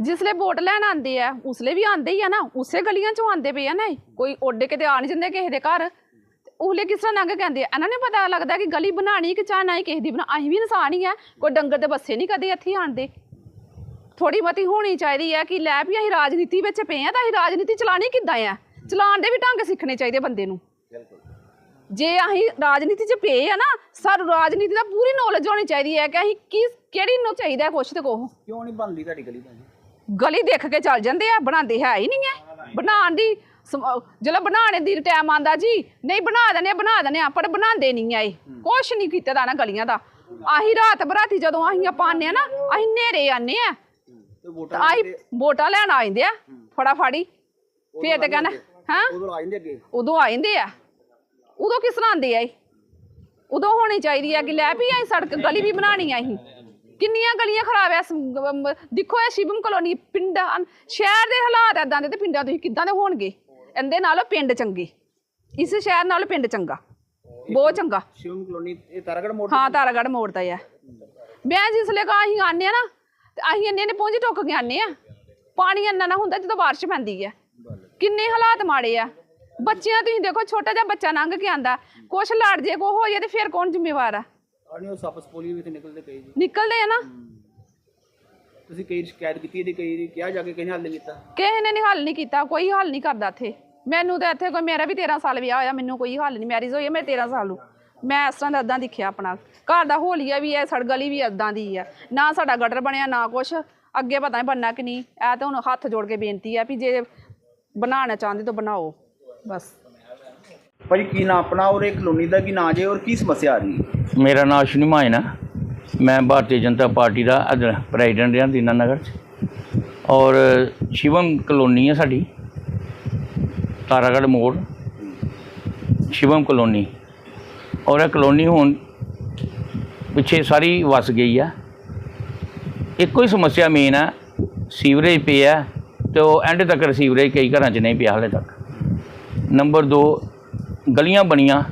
ਜਿਸਲੇ vote ਲੈਣ ਆਉਂਦੇ ਆ ਉਸਲੇ ਵੀ ਆਉਂਦੇ ਹੀ ਆ ਨਾ ਉਸੇ ਗਲੀਆਂ ਚੋਂ ਆਉਂਦੇ ਪਏ ਆ ਨਾ ਇਹ। ਕੋਈ ਉੱਡ ਕੇ ਤੇ ਆ ਨਹੀਂ ਜਾਂਦੇ ਕਿਸੇ ਦੇ ਘਰ। ਤੇ ਉਹਲੇ ਕਿਸ ਤਰ੍ਹਾਂ ਲੰਘ ਕੇ ਆਉਂਦੇ ਆ? ਇਹਨਾਂ ਨੂੰ ਪਤਾ ਲੱਗਦਾ ਕਿ ਗਲੀ ਬਣਾਣੀ ਕਿ ਚਾਹ ਨਾ ਹੀ ਕਿਸੇ ਦੀ ਬਣਾ ਅਸੀਂ ਵੀ ਇਨਸਾਨ ਹੀ ਆ ਕੋਈ ਡੰਗਰ ਤੇ ਬੱਸੇ ਨਹੀਂ ਕਦੇ ਇੱਥੇ ਆਉਂਦੇ। ਥੋੜੀ ਮਤੀ ਹੋਣੀ ਚਾਹੀਦੀ ਹੈ ਕਿ ਲੈ ਵੀ ਅਸੀਂ ਰਾਜਨੀਤੀ ਵਿੱਚ ਪਏ ਆ ਤਾਂ ਅਸੀਂ ਰਾਜਨੀਤੀ ਚਲਾਣੀ ਕਿੱਦਾਂ ਆ? ਚਲਾਉਣ ਦੇ ਵੀ ਢੰਗ ਸਿੱਖਣੇ ਚਾਹੀਦੇ ਬੰਦੇ ਨੂੰ। ਜੇ ਅਸੀਂ ਰਾਜਨੀਤੀ 'ਚ ਪਏ ਆ ਨਾ ਸਾਨੂੰ ਰਾਜਨੀਤੀ ਦਾ ਪੂਰੀ ਨੌਲੇਜ ਹੋਣੀ ਚਾਹੀਦੀ ਹੈ ਕਿ ਅਸੀਂ ਕੀ ਕਿਹੜੀ ਨੂੰ ਚਾਹੀਦਾ ਕੁਛ ਤੇ ਕੋਹ ਕਿਉਂ ਨਹੀਂ ਬਣਦੀ ਤੁਹਾਡੀ ਗਲੀ ਭਾਜੀ ਗਲੀ ਦੇਖ ਕੇ ਚੱਲ ਜਾਂਦੇ ਆ ਬਣਾਉਂਦੇ ਹੈ ਹੀ ਨਹੀਂ ਹੈ। ਬਣਾਉਣ ਦੀ ਜਦੋਂ ਬਣਾਉਣੇ ਦੀ ਟਾਈਮ ਆਂਦਾ ਜੀ ਨਹੀਂ ਬਣਾ ਦਨੇ ਬਣਾ ਦਨੇ ਆ ਪਰ ਬਣਾਉਂਦੇ ਨਹੀਂ ਆ ਇਹ। ਕੁਛ ਨਹੀਂ ਕੀਤਾ ਦਾ ਨਾ ਗਲੀਆਂ ਦਾ। ਆਹੀ ਰਾਤ ਬਰਾਤੀ ਜਦੋਂ ਅਸੀਂ ਆਪਾਂ ਆਨੇ ਆ ਨਾ ਅਸੀਂ ਨੇਰੇ ਆਨੇ ਆ। ਆਹੀ ਵੋਟਾਂ ਲੈਣ ਆ ਜਾਂਦੇ ਆ ਫੜਾਫੜੀ ਫੇਰ ਤੇ ਕਹਿੰਦਾ ਹਾਂ? ਉਦੋਂ ਆ ਜਾਂਦੇ ਅੱਗੇ। ਉਦੋਂ ਆ ਉਦੋਂ ਕਿਸ ਤਰ੍ਹਾਂ ਆਉਂਦੇ ਆ ਉਦੋਂ ਹੋਣੀ ਚਾਹੀਦੀ ਆ ਕਿ ਲੈ ਵੀ ਅਸੀਂ ਸੜਕ ਗਲੀ ਵੀ ਬਣਾਣੀ ਆ ਅਸੀਂ। ਕਿੰਨੀਆਂ ਗਲੀਆਂ ਖਰਾਬ ਐ ਦੇਖੋ ਇਹ ਸ਼ਿਵਮ ਕਲੋਨੀ ਪਿੰਡਾਂ ਸ਼ਹਿਰ ਦੇ ਹਾਲਾਤ ਐਦਾਂ ਦੇ ਤੇ ਪਿੰਡਾਂ ਤੁਸੀਂ ਕਿੱਦਾਂ ਦੇ ਹੋਣਗੇ? ਇਹਦੇ ਨਾਲੋਂ ਪਿੰਡ ਚੰਗੇ। ਇਸ ਸ਼ਹਿਰ ਨਾਲੋਂ ਪਿੰਡ ਚੰਗਾ। ਬਹੁਤ ਚੰਗਾ। ਸ਼ਿਵਮ ਕਲੋਨੀ ਇਹ ਤਾਰਾਗੜ ਮੋੜ ਹਾਂ ਤਾਰਾਗੜ ਮੋੜ ਦਾ ਆ ਮੈਂ ਜਿਸਲੇ ਕਾ ਅਸੀਂ ਆਨੇ ਆ ਨਾ ਤੇ ਅਸੀਂ ਇੰਨੇ ਨੇ ਪਹੁੰਚ ਟੁੱਕ ਕੇ ਆਨੇ ਆ। ਪਾਣੀ ਇੰਨਾ ਨਾ ਹੁੰਦਾ ਜਦੋਂ ਬਾਰਿਸ਼ ਪੈਂਦੀ ਆ ਕਿੰਨੇ ਹਾਲਾਤ ਮਾੜੇ ਆ। ਬੱਚਿਆਂ ਤੁਸੀਂ ਦੇਖੋ ਛੋਟਾ ਜਿਹਾ ਬੱਚਾ ਲੰਘ ਕੇ ਆਂਦਾ ਕੁਛ ਲੜ ਜੇ ਕੋ ਹੋ ਜੇ ਤੇ ਫਿਰ ਕੌਣ ਜ਼ਿੰਮੇਵਾਰ ਆ? ਆਣੀ ਉਹ ਸੱਪ ਸਪੋਲੀ ਵੀ ਤੇ ਨਿਕਲਦੇ ਕਈ ਜੀ। ਨਿਕਲਦੇ ਆ ਨਾ। ਤੁਸੀਂ ਕਈ ਸ਼ਿਕਾਇਤ ਕੀਤੀ ਇਹਦੀ ਕਈ ਦੀ ਕਿਹਾ ਜਾ ਕੇ ਕਿਹਨੇ ਹੱਲ ਨਹੀਂ ਕੀਤਾ। ਕਿਸੇ ਨੇ ਨਹੀਂ ਹੱਲ ਨਹੀਂ ਕੀਤਾ ਕੋਈ ਹੱਲ ਨਹੀਂ ਕਰਦਾ ਇੱਥੇ। ਮੈਨੂੰ ਤਾਂ ਇੱਥੇ ਕੋਈ ਮੇਰਾ ਵੀ 13 ਸਾਲ ਵਿਆਹ ਹੋਇਆ ਮੈਨੂੰ ਕੋਈ ਹੱਲ ਨਹੀਂ। ਮੈਰਿਜ ਹੋਈ ਹੈ ਮੇਰੇ 13 ਸਾਲ ਨੂੰ। ਮੈਂ ਇਸ ਤਰ੍ਹਾਂ ਦਾ ਅੱਦਾਂ ਦਿਖਿਆ ਆਪਣਾ। ਘਰ ਦਾ ਹੋਲੀਆ ਵੀ ਹੈ ਸੜਗਲੀ ਵੀ ਅੱਦਾਂ ਦੀ ਹੈ ਨਾ ਸਾਡਾ ਗਟਰ ਬਣਿਆ ਨਾ ਕੁਛ। ਅੱਗੇ ਪਤਾ ਨਹੀਂ ਬਣਨਾ ਕਿ ਨਹੀਂ। ਇਹ ਤਾਂ ਹੁਣ ਹੱਥ ਜੋੜ ਕੇ ਬੇਨਤੀ ਹੈ ਵੀ ਜੇ ਬਣਾਉਣਾ ਚਾਹੁੰਦੇ ਤਾਂ ਬਣਾਓ। ਬਸ। ਭਾਜੀ, ਕੀ ਨਾਂ ਆਪਣਾ ਔਰ ਇਹ ਕਲੋਨੀ ਦਾ ਕੀ ਨਾਂ ਜੇ ਔਰ ਕੀ ਸਮੱਸਿਆ ਆ ਰਹੀ ਹੈ? ਮੇਰਾ ਨਾਮ ਅਸ਼ਵਨੀ ਮਾਇਨ ਹੈ। ਮੈਂ ਭਾਰਤੀ ਜਨਤਾ ਪਾਰਟੀ ਦਾ ਪ੍ਰੈਜ਼ੀਡੈਂਟ ਰਿਹਾ ਦੀਨਾ ਨਗਰ 'ਚ। ਔਰ ਸ਼ਿਵਮ ਕਲੋਨੀ ਹੈ ਸਾਡੀ। ਤਾਰਾਗੜ ਮੋੜ। ਸ਼ਿਵਮ ਕਲੋਨੀ। ਔਰ ਇਹ ਕਲੋਨੀ ਹੁਣ ਪਿੱਛੇ ਸਾਰੀ ਵਸ ਗਈ ਆ। ਇੱਕੋ ਹੀ ਸਮੱਸਿਆ ਮੇਨ ਹੈ ਸੀਵਰੇਜ ਪਿਆ ਤੇ ਉਹ ਐਂਡ ਤੱਕ ਸੀਵਰੇਜ ਕਈ ਘਰਾਂ 'ਚ ਨਹੀਂ ਪਿਆ ਹਾਲੇ ਤੱਕ। ਨੰਬਰ 2 ਗਲੀਆਂ ਬਣੀਆਂ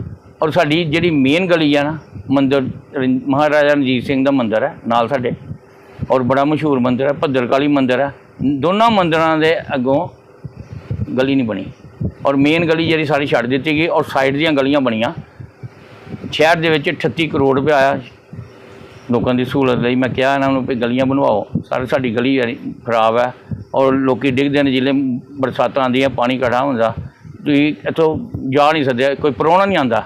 ਔਰ ਸਾਡੀ ਜਿਹੜੀ ਮੇਨ ਗਲੀ ਆ ਨਾ, ਮੰਦਿਰ ਮਹਾਰਾਜਾ ਰਣਜੀਤ ਸਿੰਘ ਦਾ ਮੰਦਿਰ ਹੈ, ਨਾਲ ਸਾਡੇ। ਔਰ ਬੜਾ ਮਸ਼ਹੂਰ ਮੰਦਿਰ ਹੈ, ਭੱਦਰਕਾਲੀ ਮੰਦਿਰ ਹੈ। ਦੋਨਾਂ ਮੰਦਿਰਾਂ ਦੇ ਅੱਗੋਂ ਗਲੀ ਨਹੀਂ ਬਣੀ। ਔਰ ਮੇਨ ਗਲੀ ਜਿਹੜੀ ਸਾਰੀ ਛੱਡ ਦਿੱਤੀ ਗਈ ਔਰ ਸਾਈਡ ਦੀਆਂ ਗਲੀਆਂ ਬਣੀਆਂ। ਸ਼ਹਿਰ ਦੇ ਵਿੱਚ 38 ਕਰੋੜ ਰੁਪਏ ਆਇਆ। ਲੋਕਾਂ ਦੀ ਸਹੂਲਤ ਲਈ ਮੈਂ ਕਿਹਾ ਇਹਨਾਂ ਨੂੰ ਵੀ ਗਲੀਆਂ ਬਣਵਾਓ। ਸਾਰੇ ਸਾਡੀ ਗਲੀ ਖਰਾਬ ਹੈ। ਔਰ ਲੋਕੀ ਡਿੱਗਦੇ ਨੇ ਜਿਲੇ ਬਰਸਾਤਾਂ ਆਉਂਦੀਆਂ ਪਾਣੀ ਇਕੱਠਾ ਹੁੰਦਾ। ਤੁਸੀਂ ਇੱਥੋਂ ਜਾ ਨਹੀਂ ਸਕਦੇ ਕੋਈ ਪ੍ਰਾਹੁਣਾ ਨਹੀਂ ਆਂਦਾ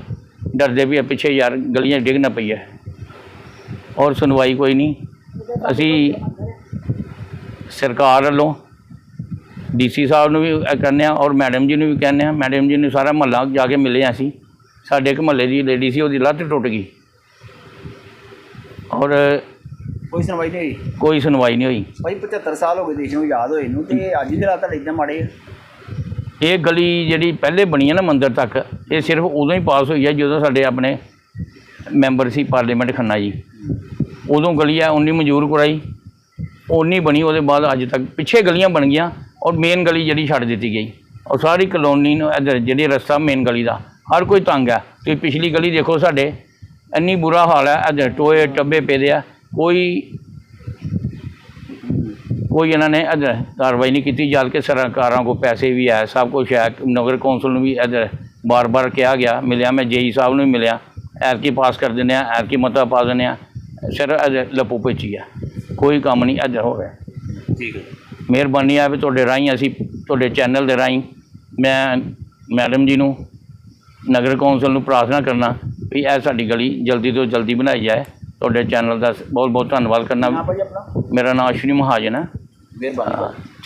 ਡਰਦੇ ਵੀ ਆ ਪਿੱਛੇ ਯਾਰ ਗਲੀਆਂ ਡਿੱਗ ਨਾ ਪਈ ਹੈ ਔਰ ਸੁਣਵਾਈ ਕੋਈ ਨਹੀਂ। ਅਸੀਂ ਸਰਕਾਰ ਵੱਲੋਂ ਡੀਸੀ ਸਾਹਿਬ ਨੂੰ ਵੀ ਕਹਿੰਦੇ ਹਾਂ ਔਰ ਮੈਡਮ ਜੀ ਨੂੰ ਵੀ ਕਹਿੰਦੇ ਹਾਂ ਮੈਡਮ ਜੀ ਨੂੰ ਸਾਰਾ ਮਹੱਲਾ ਜਾ ਕੇ ਮਿਲੇ ਹਾਂ ਅਸੀਂ। ਸਾਡੇ ਇੱਕ ਮਹੱਲੇ ਦੀ ਲੇਡੀ ਸੀ ਉਹਦੀ ਲੱਤ ਟੁੱਟ ਗਈ। ਔਰ ਕੋਈ ਸੁਣਵਾਈ ਨਹੀਂ ਹੋਈ? ਕੋਈ ਸੁਣਵਾਈ ਨਹੀਂ ਹੋਈ। ਭਾਈ 75 ਸਾਲ ਹੋ ਗਏ ਦੇਸ਼ ਨੂੰ ਯਾਦ ਹੋਏ ਨੂੰ ਤੇ ਅੱਜ ਦੇ ਹਾਲਾਤ ਇਦਾਂ ਮਾੜੇ ਆ। ਇਹ ਗਲੀ ਜਿਹੜੀ ਪਹਿਲੇ ਬਣੀ ਹੈ ਨਾ ਮੰਦਿਰ ਤੱਕ, ਇਹ ਸਿਰਫ ਉਦੋਂ ਹੀ ਪਾਸ ਹੋਈ ਹੈ ਜਦੋਂ ਸਾਡੇ ਆਪਣੇ ਮੈਂਬਰ ਸੀ ਪਾਰਲੀਮੈਂਟ ਖੰਨਾ ਜੀ। ਉਦੋਂ ਗਲੀ ਹੈ ਉਨੀ ਮਨਜ਼ੂਰ ਕਰਾਈ, ਉਨੀ ਬਣੀ, ਉਹਦੇ ਬਾਅਦ ਅੱਜ ਤੱਕ ਪਿੱਛੇ ਗਲੀਆਂ ਬਣ ਗਈਆਂ ਔਰ ਮੇਨ ਗਲੀ ਜਿਹੜੀ ਛੱਡ ਦਿੱਤੀ ਗਈ। ਔਰ ਸਾਰੀ ਕਲੋਨੀ ਨੂੰ ਇੱਧਰ ਜਿਹੜੀ ਰਸਤਾ ਮੇਨ ਗਲੀ ਦਾ, ਹਰ ਕੋਈ ਤੰਗ ਹੈ ਤੁਸੀਂ ਪਿਛਲੀ ਗਲੀ ਦੇਖੋ ਸਾਡੇ, ਇੰਨੀ ਬੁਰਾ ਹਾਲ ਹੈ ਇੱਧਰ ਟੋਏ ਟੱਬੇ ਪਏ ਆ, ਕੋਈ ਕੋਈ ਇਹਨਾਂ ਨੇ ਇੱਧਰ ਕਾਰਵਾਈ ਨਹੀਂ ਕੀਤੀ ਜਦ ਕਿ ਸਰਕਾਰਾਂ ਕੋ ਪੈਸੇ ਵੀ ਹੈ ਸਭ ਕੁਝ ਹੈ ਨਗਰ ਕੌਂਸਲ ਨੂੰ ਵੀ ਇੱਧਰ ਬਾਰ-ਬਾਰ ਕਿਹਾ ਗਿਆ ਮਿਲਿਆ ਮੈਂ ਜੇਈ ਸਾਹਿਬ ਨੂੰ ਵੀ ਮਿਲਿਆ ਐਰਕੀ ਪਾਸ ਕਰ ਦਿੰਦੇ ਆ ਐਰਕੀ ਮਤਾ ਪਾ ਦਿੰਦੇ ਆ ਸਿਰ ਲਪੂ ਪੇਚੀ ਆ ਕੋਈ ਕੰਮ ਨਹੀਂ ਇੱਧਰ ਹੋ ਰਿਹਾ। ਠੀਕ ਹੈ। ਮਿਹਰਬਾਨੀ ਆ ਵੀ ਤੁਹਾਡੇ ਰਾਹੀਂ ਅਸੀਂ ਤੁਹਾਡੇ ਚੈਨਲ ਦੇ ਰਾਹੀਂ ਮੈਂ ਮੈਡਮ ਜੀ ਨੂੰ ਨਗਰ ਕੌਂਸਲ ਨੂੰ ਪ੍ਰਾਰਥਨਾ ਕਰਨਾ ਵੀ ਇਹ ਸਾਡੀ ਗਲੀ ਜਲਦੀ ਤੋਂ ਜਲਦੀ ਬਣਾਈ ਜਾਏ ਤੁਹਾਡੇ ਚੈਨਲ ਦਾ ਬਹੁਤ ਬਹੁਤ ਧੰਨਵਾਦ ਕਰਨਾ। ਮੇਰਾ ਨਾਮ ਅਸ਼ਵਨੀ ਮਹਾਜਨ ਹੈ। ਮਿਹਰਬਾਨੀ